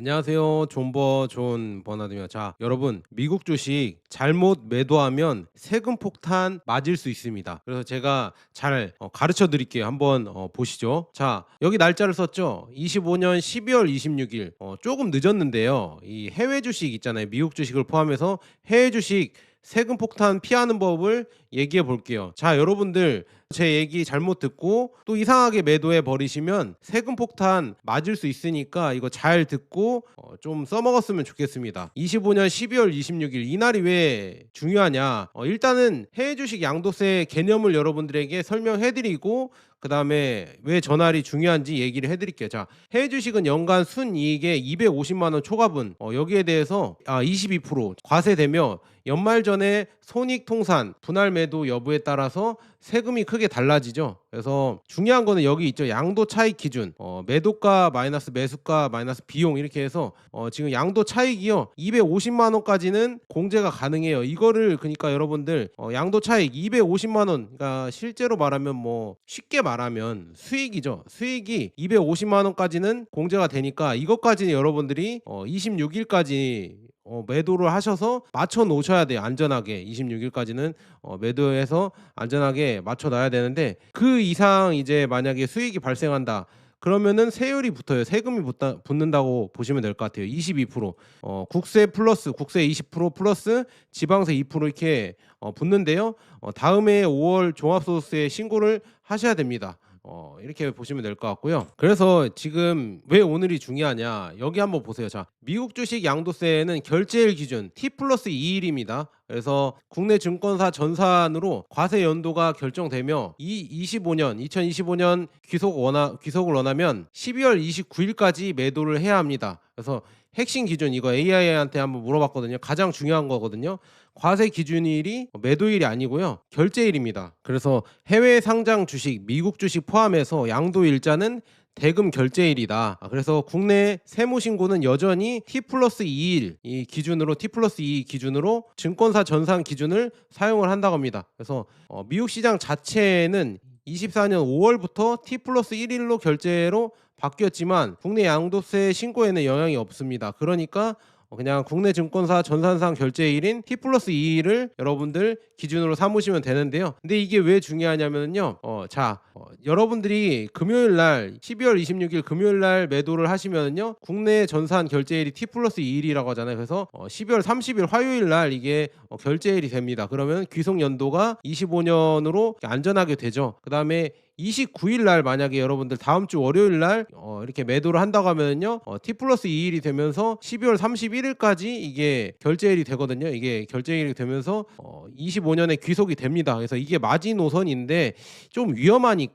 안녕하세요. 존버 존 버나드입니다. 자, 여러분, 미국 주식 잘못 매도하면 세금 폭탄 맞을 수 있습니다. 그래서 제가 잘 어, 가르쳐 드릴게요. 한번 어, 보시죠. 자, 여기 날짜를 썼죠. 25년 12월 26일. 어, 조금 늦었는데요. 이 해외 주식 있잖아요. 미국 주식을 포함해서 해외 주식 세금 폭탄 피하는 법을 얘기해 볼게요. 자, 여러분들 제 얘기 잘못 듣고 또 이상하게 매도해 버리시면 세금 폭탄 맞을 수 있으니까 이거 잘 듣고 어, 좀 써먹었으면 좋겠습니다. 25년 12월 26일 이날이 왜 중요하냐? 어, 일단은 해외 주식 양도세 개념을 여러분들에게 설명해드리고 그 다음에 왜 전날이 중요한지 얘기를 해드릴게요. 자, 해외 주식은 연간 순이익의 250만 원 초과분 어, 여기에 대해서 아, 22% 과세되며 연말 전에 손익 통산 분할 매도 여부에 따라서 세금이 크게 달라지죠. 그래서 중요한 거는 여기 있죠. 양도 차익 기준. 어, 매도가 마이너스 매수가 마이너스 비용 이렇게 해서 어, 지금 양도 차익이요. 250만 원까지는 공제가 가능해요. 이거를 그러니까 여러분들 어, 양도 차익 250만 원. 그러니까 실제로 말하면 뭐 쉽게 말하면 수익이죠. 수익이 250만 원까지는 공제가 되니까 이것까지는 여러분들이 어, 26일까지 어, 매도를 하셔서 맞춰 놓으셔야 돼요. 안전하게 26일까지는 어, 매도해서 안전하게 맞춰 놔야 되는데 그 이상 이제 만약에 수익이 발생한다. 그러면은 세율이 붙어요. 세금이 붙다, 붙는다고 보시면 될 것 같아요. 22% 어, 국세 플러스 국세 20% 플러스 지방세 2% 이렇게 어, 붙는데요. 어, 다음해 5월 종합소득세 신고를 하셔야 됩니다. 어, 이렇게 보시면 될 것 같고요. 그래서 지금 왜 오늘이 중요하냐? 여기 한번 보세요. 자, 미국 주식 양도세는 결제일 기준 T 플러스 2일입니다. 그래서 국내 증권사 전산으로 과세 연도가 결정되며 이 25년 2025년 귀속 원하 귀속을 원하면 12월 29일까지 매도를 해야 합니다. 그래서 핵심 기준 이거 AI한테 한번 물어봤거든요. 가장 중요한 거거든요. 과세 기준일이 매도일이 아니고요. 결제일입니다. 그래서 해외 상장 주식, 미국 주식 포함해서 양도 일자는 대금 결제일이다. 아, 그래서 국내 세무 신고는 여전히 T 플러스 2일 이 기준으로 T 플러스 2 기준으로 증권사 전산 기준을 사용을 한다고 합니다. 그래서 어, 미국 시장 자체는 24년 5월부터 T 플러스 1일로 결제로 바뀌었지만 국내 양도세 신고에는 영향이 없습니다. 그러니까 어, 그냥 국내 증권사 전산상 결제일인 T 플러스 2일을 여러분들 기준으로 삼으시면 되는데요. 근데 이게 왜 중요하냐면요. 어, 자, 어, 여러분들이 금요일 날 12월 26일 금요일 날 매도를 하시면요. 국내 전산 결제일이 T 플러스 2일이라고 하잖아요. 그래서 어, 12월 30일 화요일 날 이게 어, 결제일이 됩니다. 그러면 귀속 연도가 25년으로 안전하게 되죠. 그 다음에 29일 날 만약에 여러분들 다음 주 월요일 날 어, 이렇게 매도를 한다고 하면요 어, T 플러스 2일이 되면서 12월 31일까지 이게 결제일이 되거든요 이게 결제일이 되면서 어, 25년에 귀속이 됩니다 그래서 이게 마지노선인데 좀 위험하니까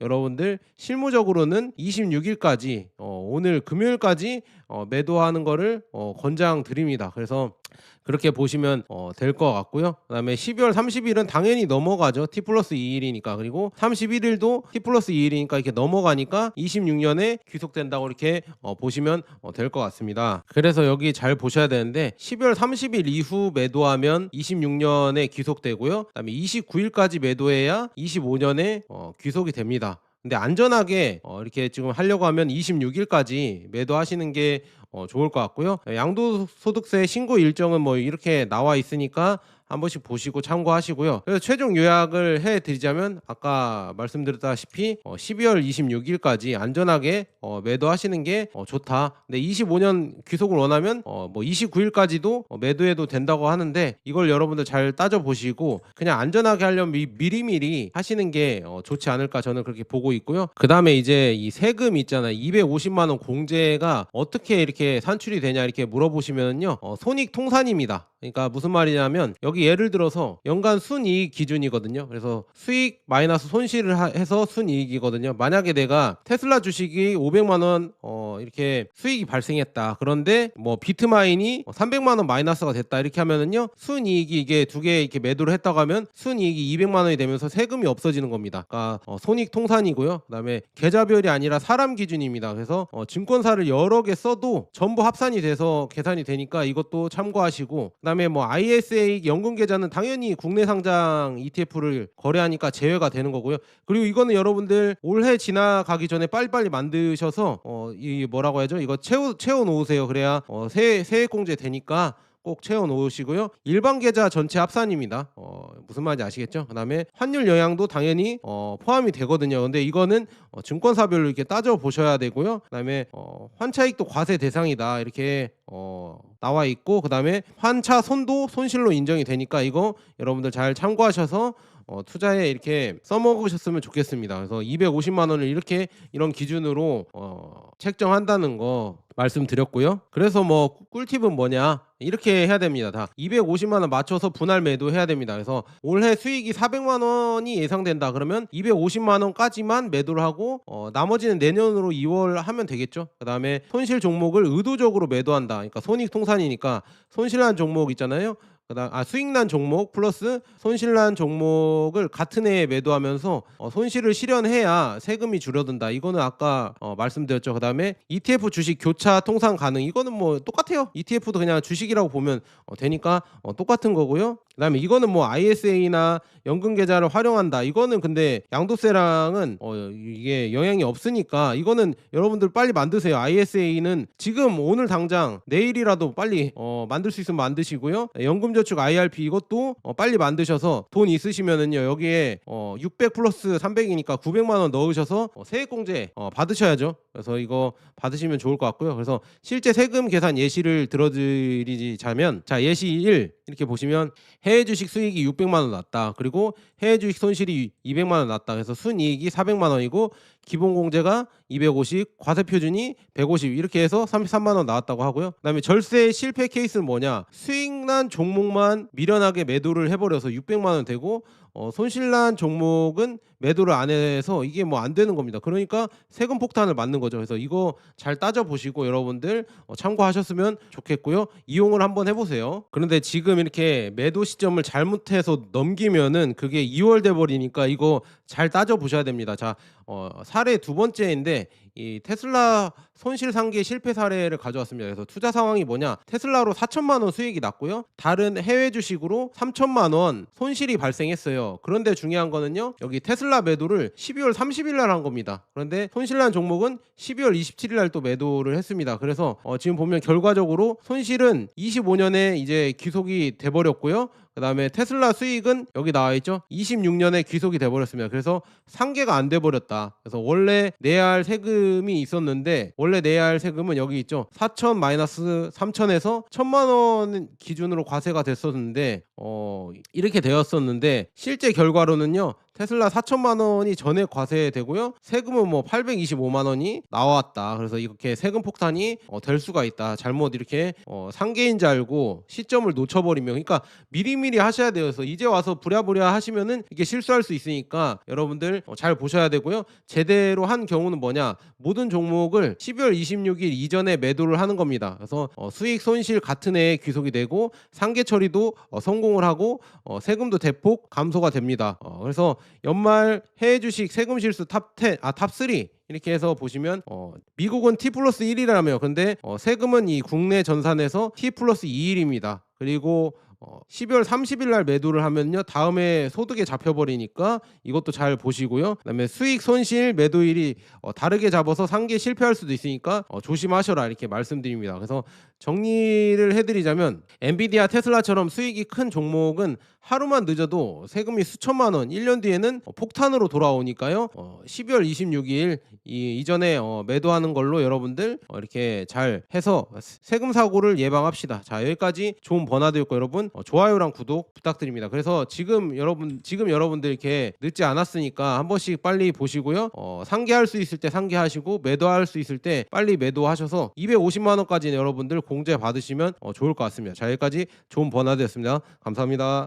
여러분들 실무적으로는 26일까지 어, 오늘 금요일까지 어, 매도하는 거를 어, 권장 드립니다. 그래서 그렇게 보시면 어, 될 것 같고요. 그다음에 12월 30일은 당연히 넘어가죠. T 플러스 2일이니까 그리고 31일도 T 플러스 2일이니까 이렇게 넘어가니까 26년에 귀속된다고 이렇게 어, 보시면 어, 될것 같습니다. 그래서 여기 잘 보셔야 되는데 12월 30일 이후 매도하면 26년에 귀속되고요. 그다음에 29일까지 매도해야 25년에 어, 귀속이 됩니다. 근데 안전하게 어, 이렇게 지금 하려고 하면 26일까지 매도하시는 게 어, 좋을 것 같고요. 양도소득세 신고 일정은 뭐 이렇게 나와 있으니까 한 번씩 보시고 참고하시고요. 그래서 최종 요약을 해드리자면 아까 말씀드렸다시피 어, 12월 26일까지 안전하게 어, 매도하시는 게 어, 좋다. 근데 25년 귀속을 원하면 어, 뭐 29일까지도 어, 매도해도 된다고 하는데 이걸 여러분들 잘 따져 보시고 그냥 안전하게 하려면 미, 미리미리 하시는 게 어, 좋지 않을까 저는 그렇게 보고 있고요. 그 다음에 이제 이 세금 있잖아요. 250만 원 공제가 어떻게 이렇게 산출이 되냐 이렇게 물어보시면요. 어, 손익 통산입니다. 그러니까 무슨 말이냐면 여기 예를 들어서 연간 순이익 기준이거든요. 그래서 수익 마이너스 손실을 하- 해서 순이익이거든요. 만약에 내가 테슬라 주식이 500만 원 어, 이렇게 수익이 발생했다. 그런데 뭐 비트마인이 300만 원 마이너스가 됐다. 이렇게 하면은요. 순이익이 이게 두 개 이렇게 매도를 했다고 하면 순이익이 200만 원이 되면서 세금이 없어지는 겁니다. 그러니까 어, 손익 통산이고요. 그다음에 계좌별이 아니라 사람 기준입니다. 그래서 어, 증권사를 여러 개 써도 전부 합산이 돼서 계산이 되니까 이것도 참고하시고 그다음에 뭐 ISA 연금 계좌는 당연히 국내 상장 ETF를 거래하니까 제외가 되는 거고요. 그리고 이거는 여러분들 올해 지나가기 전에 빨리빨리 만드셔서 어, 이 뭐라고 해야죠? 이거 채워 채워 놓으세요. 그래야 어, 세 세액 공제 되니까 꼭 채워 놓으시고요. 일반 계좌 전체 합산입니다. 어, 무슨 말인지 아시겠죠? 그다음에 환율 영향도 당연히 어, 포함이 되거든요. 근데 이거는 어, 증권사별로 이렇게 따져 보셔야 되고요. 그다음에 어, 환차익도 과세 대상이다. 이렇게 어, 나와 있고 그다음에 환차 손도 손실로 인정이 되니까 이거 여러분들 잘 참고하셔서 어, 투자에 이렇게 써먹으셨으면 좋겠습니다. 그래서 250만 원을 이렇게 이런 기준으로 어, 책정한다는 거 말씀드렸고요. 그래서 뭐 꿀팁은 뭐냐? 이렇게 해야 됩니다. 다 250만 원 맞춰서 분할 매도해야 됩니다. 그래서 올해 수익이 400만 원이 예상된다. 그러면 250만 원까지만 매도를 하고 어, 나머지는 내년으로 2월 하면 되겠죠. 그다음에 손실 종목을 의도적으로 매도한다. 그러니까 손익 통산이니까 손실난 종목 있잖아요. 그다음 아 수익난 종목 플러스 손실난 종목을 같은 해에 매도하면서 어, 손실을 실현해야 세금이 줄어든다. 이거는 아까 어, 말씀드렸죠. 그다음에 ETF 주식 교차 통산 가능. 이거는 뭐 똑같아요. ETF도 그냥 주식이라고 보면 어, 되니까 어, 똑같은 거고요. 그다음에 이거는 뭐 ISA나 연금 계좌를 활용한다. 이거는 근데 양도세랑은 어, 이게 영향이 없으니까 이거는 여러분들 빨리 만드세요. ISA는 지금 오늘 당장 내일이라도 빨리 어, 만들 수 있으면 만드시고요. 연금 저축 IRP 이것도 어, 빨리 만드셔서 돈 있으시면은요 여기에 어, 600 플러스 300이니까 900만 원 넣으셔서 어, 세액공제 어, 받으셔야죠. 그래서 이거 받으시면 좋을 것 같고요. 그래서 실제 세금 계산 예시를 들어드리자면 자 예시 1 이렇게 보시면 해외 주식 수익이 600만 원 났다. 그리고 해외 주식 손실이 200만 원 났다. 그래서 순이익이 400만 원이고 기본 공제가 250, 과세 표준이 150 이렇게 해서 33만 원 나왔다고 하고요. 그다음에 절세 실패 케이스는 뭐냐? 수익난 종목만 미련하게 매도를 해버려서 600만 원 되고 어, 손실난 종목은 매도를 안 해서 이게 뭐 안 되는 겁니다. 그러니까 세금 폭탄을 맞는 거죠. 그래서 이거 잘 따져 보시고 여러분들 어, 참고하셨으면 좋겠고요. 이용을 한번 해보세요. 그런데 지금 이렇게 매도 시점을 잘못해서 넘기면은 그게 2월 돼 버리니까 이거 잘 따져 보셔야 됩니다. 자, 어, 사례 두 번째인데 이 테슬라 손실 상계 실패 사례를 가져왔습니다. 그래서 투자 상황이 뭐냐? 테슬라로 4천만 원 수익이 났고요. 다른 해외 주식으로 3천만 원 손실이 발생했어요. 그런데 중요한 거는요. 여기 테슬라 매도를 12월 30일 날 한 겁니다. 그런데 손실난 종목은 12월 27일 날 또 매도를 했습니다. 그래서 어, 지금 보면 결과적으로 손실은 25년에 이제 귀속이 돼 버렸고요. 그 다음에 테슬라 수익은 여기 나와 있죠. 26년에 귀속이 돼 버렸습니다. 그래서 상계가 안 돼 버렸다. 그래서 원래 내야 할 세금이 있었는데 원래 내야 할 세금은 여기 있죠. 4천 마이너스 3천에서 1천만 원 기준으로 과세가 됐었는데 어 이렇게 되었었는데 실제 결과로는요. 테슬라 4천만 원이 전액 과세되고요. 세금은 뭐 825만 원이 나왔다. 그래서 이렇게 세금 폭탄이 어, 될 수가 있다. 잘못 이렇게 어, 상계인 줄 알고 시점을 놓쳐버리면 그러니까 미리미리 하셔야. 그래서 이제 와서 부랴부랴 하시면은 이게 실수할 수 있으니까 여러분들 어, 잘 보셔야 되고요. 제대로 한 경우는 뭐냐? 모든 종목을 12월 26일 이전에 매도를 하는 겁니다. 그래서 어, 수익 손실 같은 해에 귀속이 되고 상계 처리도 어, 성공을 하고 어, 세금도 대폭 감소가 됩니다. 어, 그래서 연말 해외 주식 세금 실수 탑10 아 탑3 이렇게 해서 보시면 어, 미국은 T 플러스 1이라며 근데 어, 세금은 이 국내 전산에서 T 플러스 2일입니다. 그리고 어, 12월 30일 날 매도를 하면요. 다음에 소득에 잡혀 버리니까 이것도 잘 보시고요. 그다음에 수익 손실 매도일이 어, 다르게 잡아서 상계 실패할 수도 있으니까 어, 조심하셔라. 이렇게 말씀드립니다. 그래서 정리를 해 드리자면 엔비디아 테슬라처럼 수익이 큰 종목은 하루만 늦어도 세금이 수천만 원 1년 뒤에는 어, 폭탄으로 돌아오니까요. 어, 12월 26일 이, 이전에 어, 매도하는 걸로 여러분들 어, 이렇게 잘 해서 세금 사고를 예방합시다. 자 여기까지 좋은 버나드였고 여러분 어, 좋아요랑 구독 부탁드립니다. 그래서 지금 여러분 지금 여러분들 이렇게 늦지 않았으니까 한 번씩 빨리 보시고요. 어, 상계할 수 있을 때 상계하시고 매도할 수 있을 때 빨리 매도하셔서 250만 원까지 여러분들 공제 받으시면 어, 좋을 것 같습니다. 자 여기까지 좋은 버나드였습니다. 감사합니다.